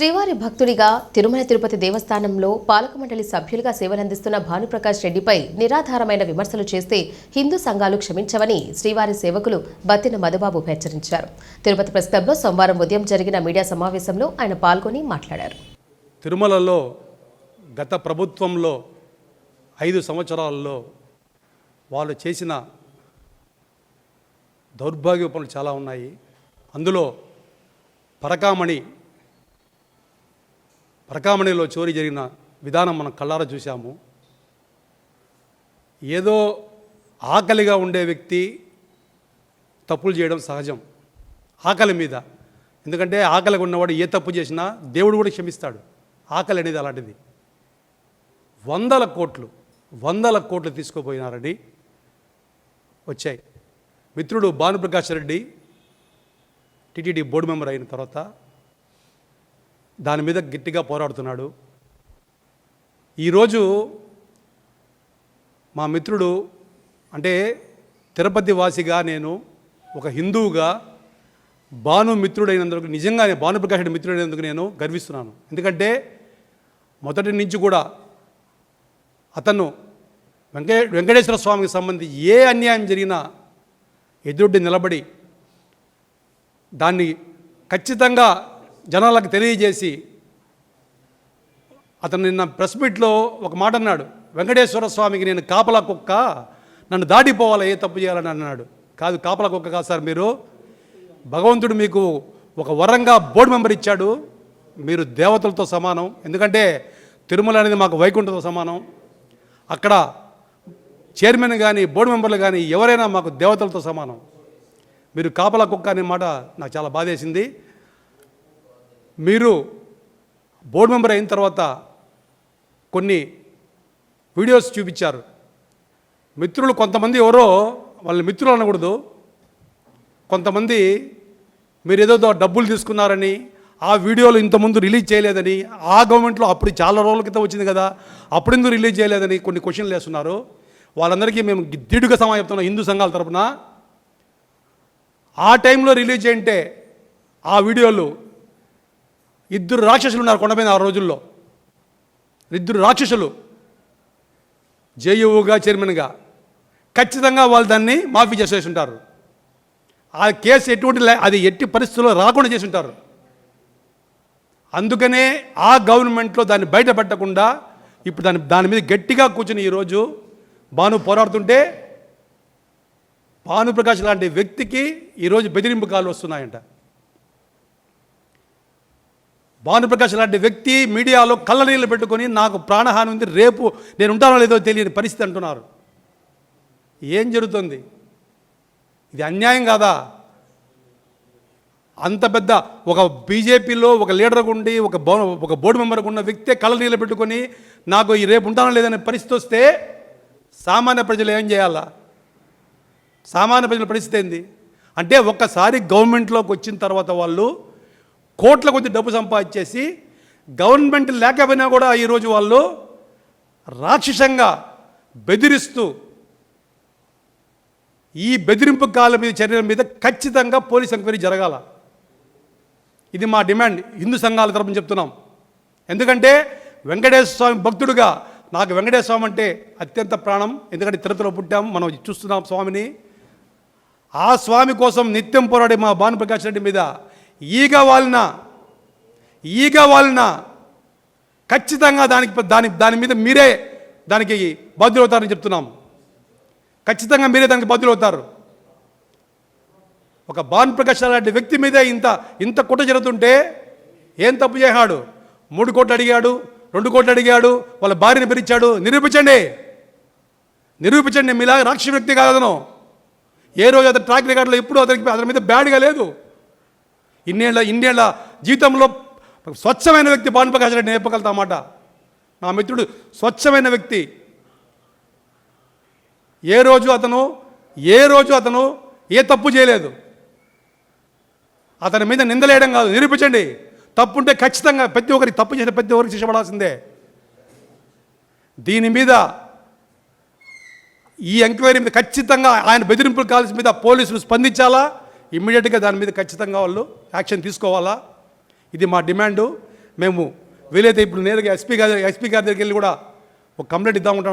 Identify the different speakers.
Speaker 1: శ్రీవారి భక్తుడిగా తిరుమల తిరుపతి దేవస్థానంలో పాలక మండలి సభ్యులుగా సేవలందిస్తున్న భానుప్రకాష్ రెడ్డిపై నిరాధారమైన విమర్శలు చేస్తే హిందూ సంఘాలు క్షమించవని శ్రీవారి సేవకులు బత్తిన మధుబాబు హెచ్చరించారు. తిరుపతి ప్రెస్ క్లబ్లో సోమవారం ఉదయం జరిగిన మీడియా సమావేశంలో ఆయన పాల్గొని మాట్లాడారు.
Speaker 2: తిరుమలలో గత ప్రభుత్వంలో ఐదు సంవత్సరాలలో వాళ్ళు చేసిన దౌర్భాగ్య పనులు చాలా ఉన్నాయి. అందులో పరకామణి పరకామణిలో చోరీ జరిగిన విధానం మనం కళ్ళారా చూసాము ఏదో ఆకలిగా ఉండే వ్యక్తి తప్పులు చేయడం సహజం. ఆకలి మీద. ఎందుకంటే ఆకలిగా ఉన్నవాడు ఏ తప్పు చేసినా దేవుడు కూడా క్షమిస్తాడు. ఆకలి అనేది అలాంటిది. వందల కోట్లు వందల కోట్లు తీసుకుపోయినారని వచ్చాయి. మిత్రుడు Bhanuprakash Reddy TTD board member అయిన తర్వాత దాని మీద గట్టిగా పోరాడుతున్నాడు. ఈరోజు మా మిత్రుడు అంటే తిరుపతి వాసిగా నేను ఒక హిందువుగా భాను మిత్రుడైనందుకు నిజంగానే భానుప్రకాష్ మిత్రుడైనందుకు నేను గర్విస్తున్నాను. ఎందుకంటే మొదటి నుంచి కూడా అతను వెంకటే వెంకటేశ్వర స్వామికి సంబంధించి ఏ అన్యాయం జరిగినా ఎదురుడ్డి నిలబడి దాన్ని ఖచ్చితంగా జనాలకు తెలియజేసి అతను నిన్న ప్రెస్ మీట్లో ఒక మాట అన్నాడు వెంకటేశ్వర స్వామికి నేను కాపలా కుక్క నన్ను దాటిపోవాలి ఏ తప్పు చేయాలని? అన్నాడు. కాదు కాపలా కుక్క కాదు సార్ మీరు. భగవంతుడు మీకు ఒక వరంగా బోర్డు మెంబర్ ఇచ్చాడు. మీరు దేవతలతో సమానం. ఎందుకంటే తిరుమల అనేది మాకు వైకుంఠంతో సమానం. అక్కడ చైర్మన్ కానీ బోర్డు మెంబర్లు కానీ ఎవరైనా మాకు దేవతలతో సమానం. మీరు కాపలా కుక్క అనే మాట నాకు చాలా బాధేసింది. మీరు బోర్డు మెంబర్ అయిన తర్వాత కొన్ని వీడియోస్ చూపించారు. మిత్రులు కొంతమంది ఎవరో వాళ్ళ మిత్రులు అనకూడదు. కొంతమంది మీరు ఏదో డబ్బులు తీసుకున్నారని ఆ వీడియోలు ఇంతకుముందు రిలీజ్ చేయలేదని ఆ గవర్నమెంట్లో అప్పుడు చాలా రోజుల క్రితం వచ్చింది కదా అప్పుడెందుకు రిలీజ్ చేయలేదని కొన్ని క్వశ్చన్లు వేస్తున్నారు. వాళ్ళందరికీ మేము దిడుగా సమయం చెప్తున్నాం హిందూ సంఘాల తరపున. ఆ టైంలో రిలీజ్ చేయంటే ఆ వీడియోలు ఇద్దరు రాక్షసులు ఉన్నారు కొండ మీద ఆ రోజుల్లో. ఇద్దరు రాక్షసులు. జేయువుగా చైర్మన్గా. ఖచ్చితంగా వాళ్ళు దాన్ని మాఫీ చేసేసి ఉంటారు ఆ కేసు ఎటువంటి లే- అది ఎట్టి పరిస్థితుల్లో రాకుండా చేసి ఉంటారు అందుకనే ఆ గవర్నమెంట్లో దాన్ని బయటపెట్టకుండా ఇప్పుడు దాని దాని మీద గట్టిగా కూర్చుని ఈరోజు భాను పోరాడుతుంటే భానుప్రకాష్ లాంటి వ్యక్తికి ఈరోజు బెదిరింపు కాలు వస్తున్నాయంట. భానుప్రకాష్ లాంటి వ్యక్తి మీడియాలో కళ్ళ నీళ్ళు పెట్టుకొని నాకు ప్రాణహాని ఉంది రేపు నేను ఉంటానో లేదో తెలియని పరిస్థితి అంటున్నారు. ఏం జరుగుతుంది? ఇది అన్యాయం కాదా? అంత పెద్ద ఒక బీజేపీలో ఒక లీడర్ ఉండి ఒక ఒక బోర్డు మెంబర్కు ఉన్న వ్యక్తే కళ్ళ నీళ్ళు పెట్టుకొని నాకు ఈ రేపు ఉంటానో లేదనే పరిస్థితి వస్తే సామాన్య ప్రజలు ఏం చేయాలా? సామాన్య ప్రజల పరిస్థితి ఏంది? అంటే ఒక్కసారి గవర్నమెంట్లోకి వచ్చిన తర్వాత వాళ్ళు కోట్ల కొద్ది డబ్బు సంపాదించేసి గవర్నమెంట్ లేకపోయినా కూడా ఈరోజు వాళ్ళు రాక్షసంగా బెదిరిస్తూ ఈ బెదిరింపు కాల మీద చర్యల మీద ఖచ్చితంగా పోలీస్ ఎంక్వైరీ జరగాల. ఇది మా డిమాండ్. హిందూ సంఘాల తరపున చెప్తున్నాం. ఎందుకంటే వెంకటేశ్వర స్వామి భక్తుడుగా నాకు వెంకటేశ్వర స్వామి అంటే అత్యంత ప్రాణం. ఎందుకంటే తిరుపతిలో పుట్టాం. మనం చూస్తున్నాం స్వామిని. ఆ స్వామి కోసం నిత్యం పోరాడే మా భానుప్రకాష్ రెడ్డి మీద ఈగ వాలిన ఈగ వాలిన ఖచ్చితంగా దానికి దాని దాని మీద మీరే దానికి బాధ్యులవుతారని చెప్తున్నాం ఖచ్చితంగా మీరే దానికి బాధ్యులవుతారు. ఒక బాన్ ప్రకాష్ లాంటి వ్యక్తి మీదే ఇంత ఇంత కుట్ర జరుగుతుంటే ఏం తప్పు చేశాడు? మూడు కోట్లు అడిగాడు రెండు కోట్లు అడిగాడు వాళ్ళ భార్యని పిలిచాడు నిరూపించండి. నిరూపించండి. మీలా రాక్ష వ్యక్తి కాదు అతను ఏ రోజు అతను ట్రాక్ రికార్డులో ఎప్పుడు అతనికి అతని మీద బ్యాడ్గా లేదు. ఇన్నేళ్ళ ఇన్నేళ్ళ జీవితంలో స్వచ్ఛమైన వ్యక్తి భాను ప్రకాష్ రెడ్డి నేర్పగలుగుతా మాట. నా మిత్రుడు స్వచ్ఛమైన వ్యక్తి. ఏ రోజు అతను ఏ రోజు అతను ఏ తప్పు చేయలేదు. అతని మీద నిందలేయడం కాదు నిరూపించండి. తప్పు ఉంటే ఖచ్చితంగా ప్రతి ఒక్కరికి తప్పు చేసిన ప్రతి ఒక్కరికి శిక్షపడాల్సిందే దీని మీద ఈ ఎంక్వైరీ మీద ఖచ్చితంగా ఆయన బెదిరింపుల కాల్స్ మీద పోలీసులు స్పందించాలా? ఇమ్మీడియట్గా దాని మీద ఖచ్చితంగా వాళ్ళు యాక్షన్ తీసుకోవాలా? ఇది మా డిమాండు. మేము వీలైతే ఇప్పుడు నేరుగా ఎస్పీ గారి ఎస్పీ గారి దగ్గరికి వెళ్ళి కూడా ఒక కంప్లైంట్ ఇద్దామంటాం